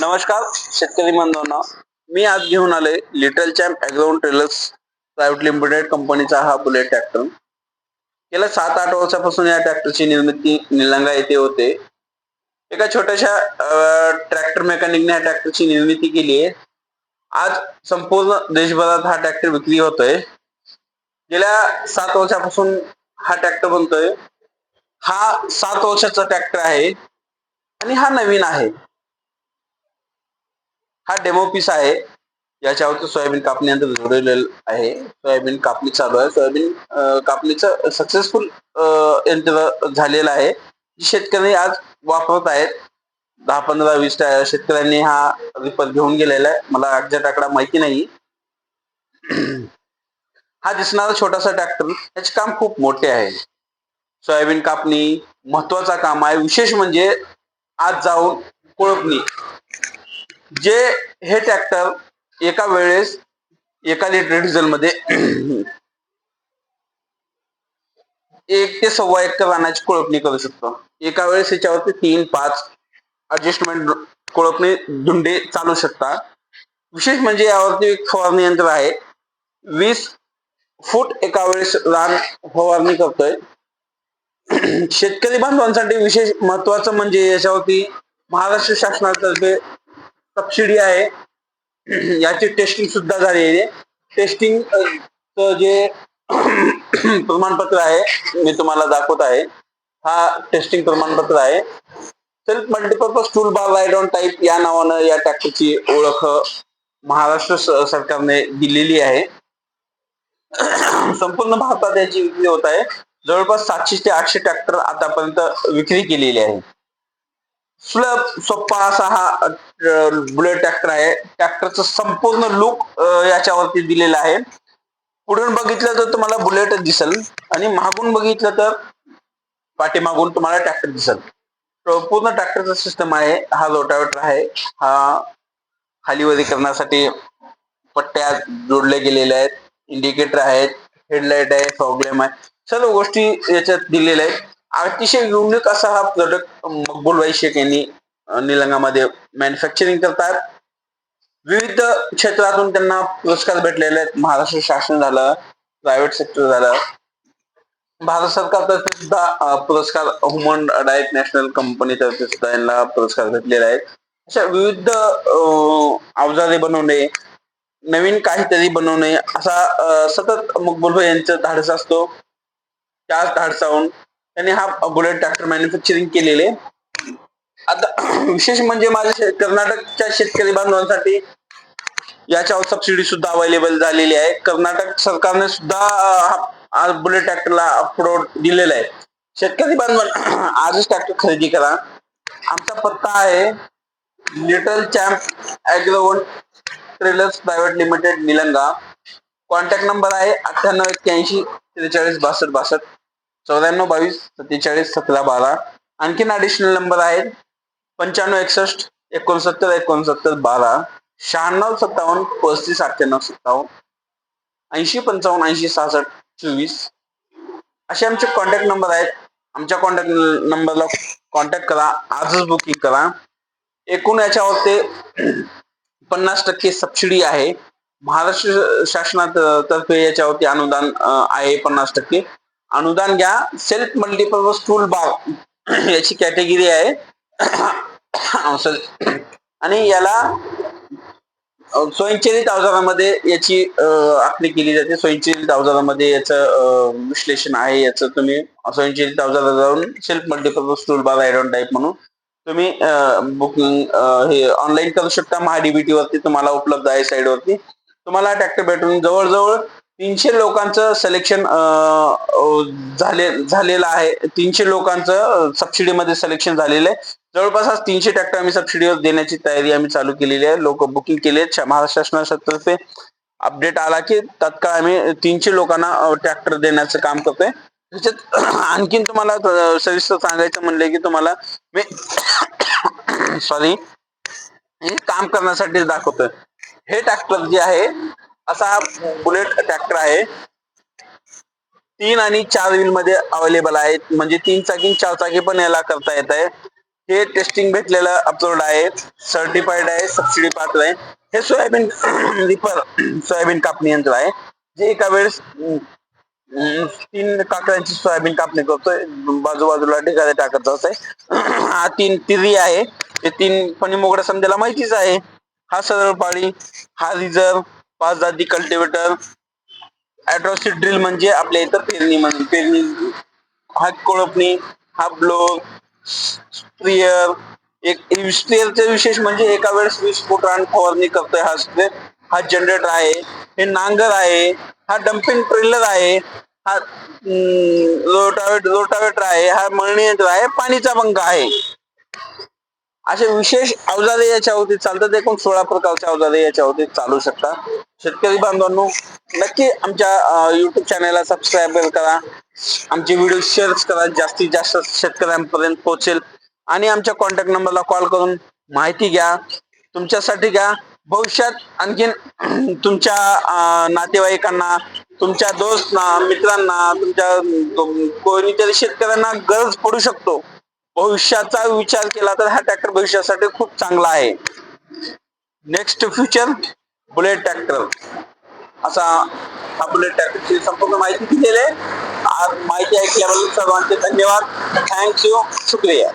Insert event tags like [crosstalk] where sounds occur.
नमस्कार शेतकरी बांधवांना मी आज घेऊन आले little champ Agrovan trailers private limited कंपनीचा हा बुलेट ट्रॅक्टर गेल्या सात आठ वर्षापासून या ट्रॅक्टरची निर्मिती निलंगा येथे होते. एका छोट्याशा ट्रॅक्टर मेकॅनिकने या ट्रॅक्टरची निर्मिती केली आहे. आज संपूर्ण देशभरात हा ट्रॅक्टर विक्री होतोय. गेल्या सात वर्षापासून हा ट्रॅक्टर बनतोय. हा सात वर्षाचा ट्रॅक्टर आहे. आणि हा नवीन आहे. हा डेमो पीस आहे. याच्यावरती सोयाबीन कापणी यंत्र जोडलेलं आहे. सोयाबीन कापणी चालू आहे. सोयाबीन कापणीचं सक्सेसफुल यंत्र झालेलं आहे. शेतकरी आज वापरत आहेत दहा पंधरा वीस शेतकऱ्यांनी हा रिपर घेऊन गेलेला आहे. मला एक्झॅक्ट आकडा माहिती नाही. हा दिसणारा छोटासा ट्रॅक्टर त्याचे काम खूप मोठे आहे. सोयाबीन कापणी महत्त्वाचा काम आहे. विशेष म्हणजे आज जाऊन कोळपणी. जे हे ट्रॅक्टर एका वेळेस एका लिटर डिझेल मध्ये एक ते सव्वा एकर रानाची कोळपणी करू शकतो. एका वेळेस याच्यावरती तीन पाच अडजस्टमेंट कोळपणी धुंडे चालू शकतात. विशेष म्हणजे यावरती एक फवारणी यंत्र आहे. वीस फूट एका वेळेस रान फवारणी करतोय. शेतकरी बांधवांसाठी विशेष महत्वाचं म्हणजे याच्यावरती महाराष्ट्र शासनातर्फे सबसिडी आहे. [clears throat] याची टेस्टिंग सुद्धा झालेली आहे. टेस्टिंग जे [clears throat] प्रमाणपत्र आहे मी तुम्हाला दाखवत आहे हा टेस्टिंग प्रमाणपत्र आहे. Self multipurpose tool bar ride on type या नावानं या ट्रॅक्टरची ओळख महाराष्ट्र सरकारने दिलेली आहे. [clears throat] संपूर्ण भारतात याची विक्री होत आहे. जवळपास सातशे ते आठशे ट्रॅक्टर आतापर्यंत विक्री केलेली आहे. सुलभ सोपा असा हा बुलेट ट्रॅक्टर आहे. ट्रॅक्टरचं संपूर्ण लुक याच्यावरती दिलेला आहे. पुढून बघितलं तर तुम्हाला बुलेट दिसल आणि मागून बघितलं तर पाठीमागून तुम्हाला ट्रॅक्टर दिसल. पूर्ण ट्रॅक्टरचा सिस्टम आहे. हा रोटावेटर आहे. हा खालीवरी करण्यासाठी पट्ट्या जोडल्या गेलेल्या आहेत. इंडिकेटर आहेत. हेडलाईट आहे. प्रॉब्लेम आहे. सर्व गोष्टी याच्यात दिलेल्या आहेत. अतिशय युनिक असा हा प्रोडक्ट मकबूल भाई शेख यांनी निलंगामध्ये मॅन्युफॅक्चरिंग करतात. विविध क्षेत्रातून त्यांना पुरस्कार भेटलेले आहेत. महाराष्ट्र शासन झालं प्रायव्हेट सेक्टर झालं. भारत सरकारतर्फे सुद्धा पुरस्कार ह्युमन राईट नॅशनल कंपनीतर्फे सुद्धा यांना पुरस्कार भेटलेले आहेत. अशा विविध अवजारे बनवणे नवीन काहीतरी बनवणे असा सतत मकबूल भाई यांचं धाडस असतो. त्याच धाडसाहून त्यांनी हा बुलेट ट्रॅक्टर मॅन्युफॅक्चरिंग केलेले. आता विशेष म्हणजे माझ्या कर्नाटकच्या शेतकरी बांधवांसाठी याच्यावर सबसिडी सुद्धा अवेलेबल झालेली आहे. कर्नाटक सरकारने सुद्धा आज हा- बुलेट ट्रॅक्टरला अपलोड दिलेला आहे. शेतकरी बांधवांना [clears throat] आजच ट्रॅक्टर खरेदी करा. आमचा पत्ता आहे little champ Agrovan trailers private limited Nilanga. Contact number आहे अठ्ठ्याण्णव एक्क्याऐंशी त्रेचाळीस बासष्ट बासष्ट. चौऱ्याण्णव बावीस सत्तेचाळीस सतरा बारा. आणखीन ॲडिशनल नंबर आहेत. पंच्याण्णव एकसष्ट एकोणसत्तर एकोणसत्तर बारा. शहाण्णव सत्तावन्न पस्तीस अठ्ठ्याण्णव सत्तावन्न. ऐंशी पंचावन्न ऐंशी सहासष्ट चोवीस. असे आमचे कॉन्टॅक्ट नंबर आहेत. आमच्या कॉन्टॅक्ट नंबरला कॉन्टॅक्ट करा. आजच बुकिंग करा. एकूण याच्यावरती पन्नास टक्के सबसिडी आहे. महाराष्ट्र शासनातर्फे याच्यावरती अनुदान आहे पन्नास टक्के. अनुदान घ्या. सेल्फ मल्टीपर्पज टूल बार याची कॅटेगरी आहे. आणि याला स्वयंचलित अवजारामध्ये याची आखणी केली जाते. स्वयंचलित अवजारामध्ये याचं विश्लेषण आहे. याचं तुम्ही स्वयंचलित अवजारात जाऊन सेल्फ मल्टीपर्पज टूल बार आयडॉन टाईप म्हणून तुम्ही बुकिंग हे ऑनलाईन करू शकता. महाडीबीटी वरती तुम्हाला उपलब्ध आहे साईड वरती. तुम्हाला ट्रॅक्टर भेटून जवळजवळ तीनशे लोकांचं सिलेक्शन झाले झालेलं आहे. तीनशे लोकांचं सबसिडीमध्ये सिलेक्शन झालेलं आहे. जवळपास आज तीनशे ट्रॅक्टर आम्ही सबसिडीवर देण्याची तयारी आम्ही चालू केलेली आहे. लोक बुकिंग केले आहेत. महाराष्ट्र शासनातर्फे अपडेट आला की तत्काळ आम्ही तीनशे लोकांना ट्रॅक्टर देण्याचं काम करतोय. त्याच्यात [clears throat] आणखीन तुम्हाला सविस्तर सांगायचं म्हणले की तुम्हाला मी [clears throat] सॉरी काम करण्यासाठी दाखवतोय. हे ट्रॅक्टर जे आहे असा हा बुलेट ट्रॅक्टर आहे. तीन आणि चार व्हील मध्ये अवेलेबल आहे म्हणजे तीन चाकी चार चाकी पण याला करता येत आहे. हे टेस्टिंग भेटलेलं अपलोड आहे. सर्टिफाईड आहे. सबसिडी पात्र आहे. हे सोयाबीन [coughs] रिपर सोयाबीन कापणी यंत्र आहे. जे एका वेळेस तीन काकड्यांची सोयाबीन कापणी करतोय. बाजूबाजूला ढिगारे टाकत असते [coughs] हा तीन तिरी आहे. हे तीन फणी मोगड्या समजायला माहितीच आहे. हा सरळ पाळी हा रिझर्व पाच जाती कल्टिवेटर ऍड्रॉसिड ड्रिल म्हणजे आपल्या इथं पेरणी म्हणून पेरणी हा कोळपणी हा ब्लो स्प्रियर एक स्प्रेअरचे विशेष म्हणजे एका वेळेस वीस फुटान फवारणी करतोय हा स्प्रेअर हा जनरेटर आहे हे नांगर आहे हा डम्पिंग ट्रेलर आहे हा रोटावेट रोटावेटर आहे हा मळणी आहे पाणीचा पंखा आहे. असे विशेष अवजारे याच्यावरती चालतात. एकूण सोळा प्रकारचे अवजारे याच्यावरती चालू शकतात. शेतकरी बांधवांनो नक्की आमच्या युट्यूब चॅनलला सबस्क्राईब करा. आमचे व्हिडिओ शेअर करा. जास्तीत जास्त शेतकऱ्यांपर्यंत पोहोचेल. आणि आमच्या कॉन्टॅक्ट नंबरला कॉल करून माहिती घ्या. तुमच्यासाठी घ्या. भविष्यात आणखीन तुमच्या नातेवाईकांना तुमच्या दोस्तना मित्रांना तुमच्या कोणीतरी शेतकऱ्यांना गरज पडू शकतो. भविष्याचा विचार केला तर हा ट्रॅक्टर भविष्यासाठी खूप चांगला आहे. नेक्स्ट फ्युचर बुलेट ट्रॅक्टर असा हा बुलेट ट्रॅक्टरची संपूर्ण माहिती दिलेली आहे. आज माहिती ऐकल्याबद्दल सर्वांचे धन्यवाद. थँक्यू शुक्रिया.